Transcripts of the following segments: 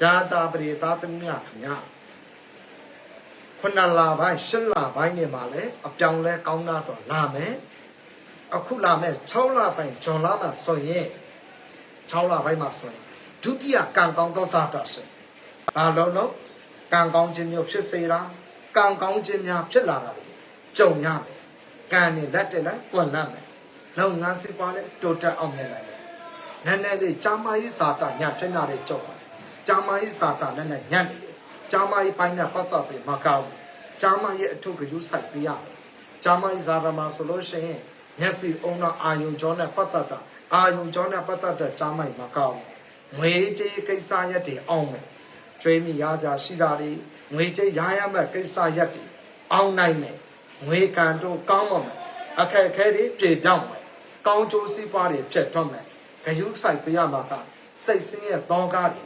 ဇာတာပရိသာသမီးများခင်ဗျာခုနလပိုင်းရှစ်လပိုင်းနေမှာလဲအပြောင်းလဲကောင်းတာတော့လာမယ်အခုလာမယ်6လပိုင်းဂျွန်လမှာဆိုရင်6လပိုင်းမှာဆိုရင်ဒုတိယကံကောင်းသောစာတတ်ရှင်ဘာလို့လို့ကံကောင်းခြင်းမျိုးဖြစ်စေတာကံကောင်းခြင်းများဖြစ်လာတာလေကြုံရမယ်ကံနဲ့လက်တက်လိုက်ပွင့်လတ်မယ်လုံငန်းစီပွားလဲတိုးတက်အောင်မြင်နိုင်မယ်နည်းနည်းလေးကြာမကြီးစာတညဖြစ်လာတဲ့ကြောက် ပါတယ်ကြာမကြီးစာတနဲ့နဲ့ညံ့နေတယ်ကြာမကြီးပိုင်းနဲ့ပတ်သက်ပြီးမကောင်းဘူးကြာမကြီးအထုပ်ကယူဆိုင်ပြရမယ်ကြာမကြီးဇာရမဆိုလို့ရှိရင်မျက်စိအုံတော့အာယုံကြောနဲ့ပတ်သက်တာအာယုံကြောနဲ့ပတ်သက်တဲ့ကြာမကြီးမကောင်းဘူးငွေကြေးကိစ္စရက်တွေအောင်မယ်ကျွေးမိရကြရှိတာတွေငွေကြေးရရမဲ့ကိစ္စရက်တွေအောင်နိုင်မယ်ငွေကံတို့ကောင်းပါမယ်အခက်အခဲတွေပြေပြောင်းမယ်ကောင်းကျိုးစည်းပွားတွေဖြစ်ထွန်းမယ်ဂယုဆိုင်ပြရမှာကစိတ်ဆင်းရဲတောကားတွေ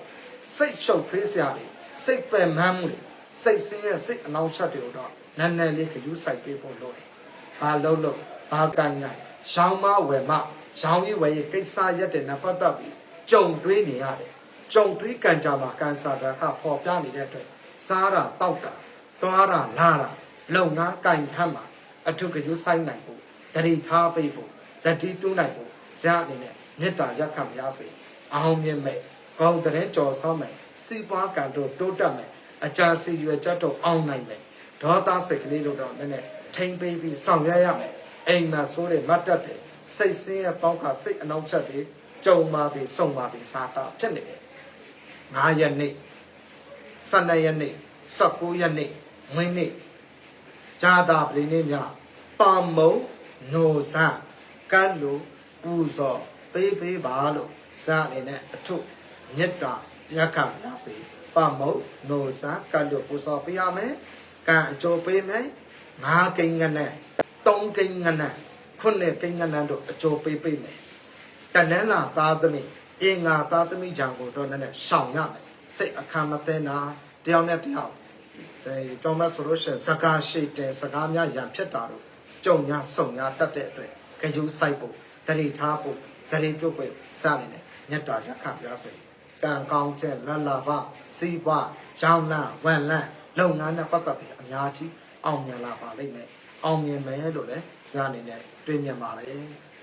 စိတ်ရှုပ်ဖေးစရာတွေစိတ်ပယ်မန်းမှုတွေစိတ်ဆင်းရဲစိတ်အနှောင့်အယှက်တွေတော့နည်းနည်းလေးဂယုဆိုင်ပေးဖို့လိုတယ်။ဘာလို့လို့ဘာကံညာရောင်းမဝယ်မရောင်းရဝယ်ရကိစ္စရက်တဲ့နပတ်သက်ပြီးကြုံတွေးနေရတယ်။ကြုံတွေးကံကြမှာကန်ဆာတာကပေါ်ပြနေတဲ့အတွက်စားတာတောက်တာသွားတာလာတာလုံငန်းကင်ထမ်းမှာအထုကယုဆိုင်နိုင်ဖို့တတိထားပေးဖို့တတိတူးနိုင်ဖို့ဇာအနေနဲ့မေတ္တာရက်ခံရစေအောင်မြင်မဲ့ ကောင်းတဲ့ကြော်ဆောင်မဲ့စီပွားကံတို့တိုးတက်မဲ့အကြံစီရွယ်ချက်တို့အောင်နိုင်မဲ့ဒေါသစိတ်ကလေးတို့တော့နည်းနည်းထိမ့်ပေးပြီးဆောင်ရွက်ရမယ်အိမ်မှာဆိုးတဲ့မတ်တက်တယ်စိတ်ဆင်းရဲပေါင်းခါစိတ်အနှောင့်အယှက်တွေကြုံပါပြီစုံပါပြီစာတာဖြစ်နေတယ်9ရက်နေ့12ရက်နေ့19ရက်နေ့ဝင်းနေ့ဂျာတာပလင်းနေ့များပါမုံနိုဇာကတ်လူပူဇော်ပေးပေးပါလို့ဇာအနေနဲ့အထု မြတ်တာရက်ခံရစေပါမုံနိုဇာကတ်လူပူဇော်ပေးရမယ်ကံအကျိုးပေးမယ်ငါးကိန်းငနဲ့သုံးကိန်းငနဲ့ခုနှစ်ကိန်းငနဲ့တို့အကျိုးပေးပေးမယ်တနန်းလာသားသမီးအင်္ဂါသားသမီးကြောင့်ကိုတော့နည်းနည်းရှောင်ရမယ်စိတ်အခမ်းမသိနာတယောက်နဲ့တယောက်ဒီပြောမဆိုလို့ရှိရင်စကားရှိတယ်စကားများရံဖြစ်တာတို့ကြုံညာစုံညာတတ်တဲ့အတွက်ကြယူဆိုင်ဖို့တရိထားဖို့တရိပြုတ်ဖို့စနေတယ်မြတ်တာကြခပြစေ ကံကောင်းချက်လတ်လာပါစီးပွားရောင်းလန်းဝန်လန်းလုပ်ငန်းနဲ့ပတ်သက်ပြီးအများကြီးအောင်မြင်လာပါလိမ့်မယ်အောင်မြင်မယ်လို့လည်းဇာအနေနဲ့တွေးမြင်ပါလေ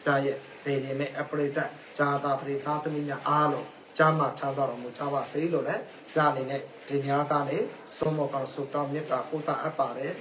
ဇာရဲ့ဒေဒီမဲ့အပရိသတ်ဂျာတာပရိသတ်သမီးများအားလုံးကျမ်းမာချမ်းသာတော်မူကြပါစေလို့လည်းဇာအနေနဲ့ဒီညကနေသုံးမောကဆုတောင်းမေတ္တာပို့တာအပ်ပါတယ်